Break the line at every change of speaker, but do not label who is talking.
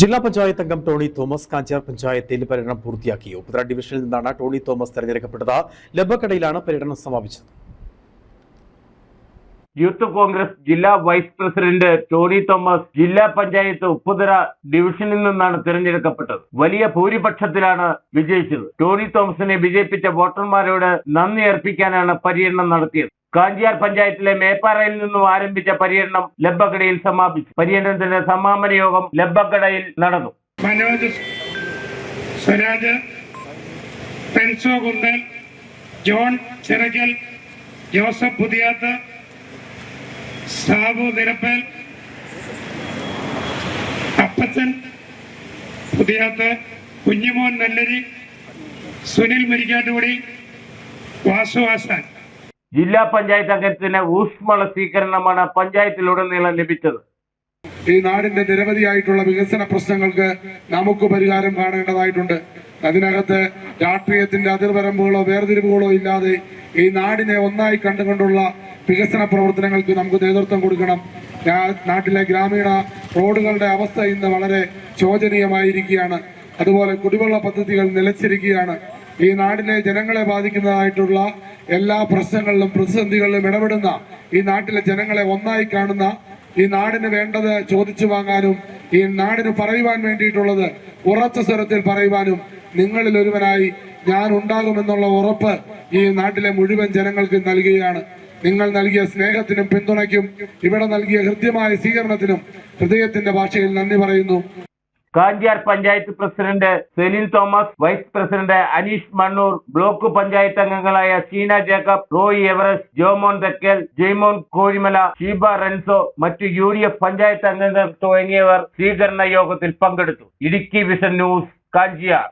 ജില്ലാ പഞ്ചായത്ത് അംഗം Tony Thomas Kanjar പഞ്ചായത്തിൽ പര്യടനം പൂർത്തിയാക്കി. ഉപ്പുതറ ഡിവിഷനിൽ നിന്നാണ് ടോണി തോമസ് തെരഞ്ഞെടുക്കപ്പെട്ടത്. ലബക്കടയിലാണ് പര്യടനം സമാപിച്ചത്.
യൂത്ത് കോൺഗ്രസ് ജില്ലാ വൈസ് പ്രസിഡന്റ് ടോണി തോമസ് ജില്ലാ പഞ്ചായത്ത് ഉപ്പുതറ ഡിവിഷനിൽ നിന്നാണ് തിരഞ്ഞെടുക്കപ്പെട്ടത്. വലിയ ഭൂരിപക്ഷത്തിലാണ് വിജയിച്ചത്. ടോണി തോമസിനെ വിജയിപ്പിച്ച വോട്ടർമാരോട് നന്ദി അർപ്പിക്കാനാണ് പര്യടനം നടത്തിയത്. കാഞ്ചിയാർ പഞ്ചായത്തിലെ മേപ്പാറയിൽ നിന്നും ആരംഭിച്ച പര്യടനം ലബ്ബക്കടയിൽ സമാപിച്ചു. പര്യടനത്തിന്റെ സമാപന യോഗം ലബ്ബക്കടയിൽ നടന്നു.
മനോജ് സ്വരാജ് പെൻസോ കുന്തൽ ജോൺ ചിറക്കൽ ജോസഫ് പുതിയാത്ത് സാബു നിരപ്പൽ അപ്പച്ചൻ പുതിയാത്ത് കുഞ്ഞുമോൻ നെല്ലരി സുനിൽ മുരിക്കാട്ടുപടി വാസു ആസാൻ
ജില്ലാ പഞ്ചായത്ത് അംഗത്തിന് ഊഷ്മള സ്വീകരണമാണ് പഞ്ചായത്തിലുടനീളം ലഭിച്ചത്.
ഈ നാടിന്റെ നിരവധിയായിട്ടുള്ള വികസന പ്രശ്നങ്ങൾക്ക് നമുക്ക് പരിഹാരം കാണേണ്ടതായിട്ടുണ്ട്. അതിനകത്ത് രാഷ്ട്രീയത്തിന്റെ അതിർവരമ്പുകളോ വേർതിരിവുകളോ ഇല്ലാതെ ഈ നാടിനെ ഒന്നായി കണ്ടുകൊണ്ടുള്ള വികസന പ്രവർത്തനങ്ങൾക്ക് നമുക്ക് നേതൃത്വം കൊടുക്കണം. നാട്ടിലെ ഗ്രാമീണ റോഡുകളുടെ അവസ്ഥ ഇന്ന് വളരെ ശോചനീയമായിരിക്കുകയാണ്. അതുപോലെ കുടിവെള്ള പദ്ധതികൾ നിലച്ചിരിക്കുകയാണ്. ഈ നാടിലെ ജനങ്ങളെ ബാധിക്കുന്നതായിട്ടുള്ള എല്ലാ പ്രശ്നങ്ങളിലും പ്രതിസന്ധികളിലും ഇടപെടുന്ന ഈ നാട്ടിലെ ജനങ്ങളെ ഒന്നായി കാണുന്ന ഈ നാടിന് വേണ്ടത് ചോദിച്ചു വാങ്ങാനും ഈ നാടിന് പറയുവാൻ വേണ്ടിയിട്ടുള്ളത് ഉറച്ച സ്വരത്തിൽ പറയുവാനും നിങ്ങളിൽ ഒരുവനായി ഞാൻ ഉണ്ടാകുമെന്നുള്ള ഉറപ്പ് ഈ നാട്ടിലെ മുഴുവൻ ജനങ്ങൾക്ക് നൽകുകയാണ്. നിങ്ങൾ നൽകിയ സ്നേഹത്തിനും പിന്തുണയ്ക്കും ഇവിടെ നൽകിയ ഹൃദ്യമായ സ്വീകരണത്തിനും ഹൃദയത്തിന്റെ ഭാഷയിൽ നന്ദി പറയുന്നു.
Kanchiyar panchayat president Celine Thomas vice president Aneesh Mannoor block panchayat അംഗങ്ങളായ Sheena Jacob Roy Everest Jomon Thekkel Jaimon Kozhimala Sheeba Renzo മറ്റു യു ഡി എഫ് പഞ്ചായത്ത് അംഗങ്ങൾ തുടങ്ങിയവർ സ്വീകരണ യോഗത്തിൽ പങ്കെടുത്തു ഇടുക്കി വിഷൻ ന്യൂസ് കാഞ്ചിയാർ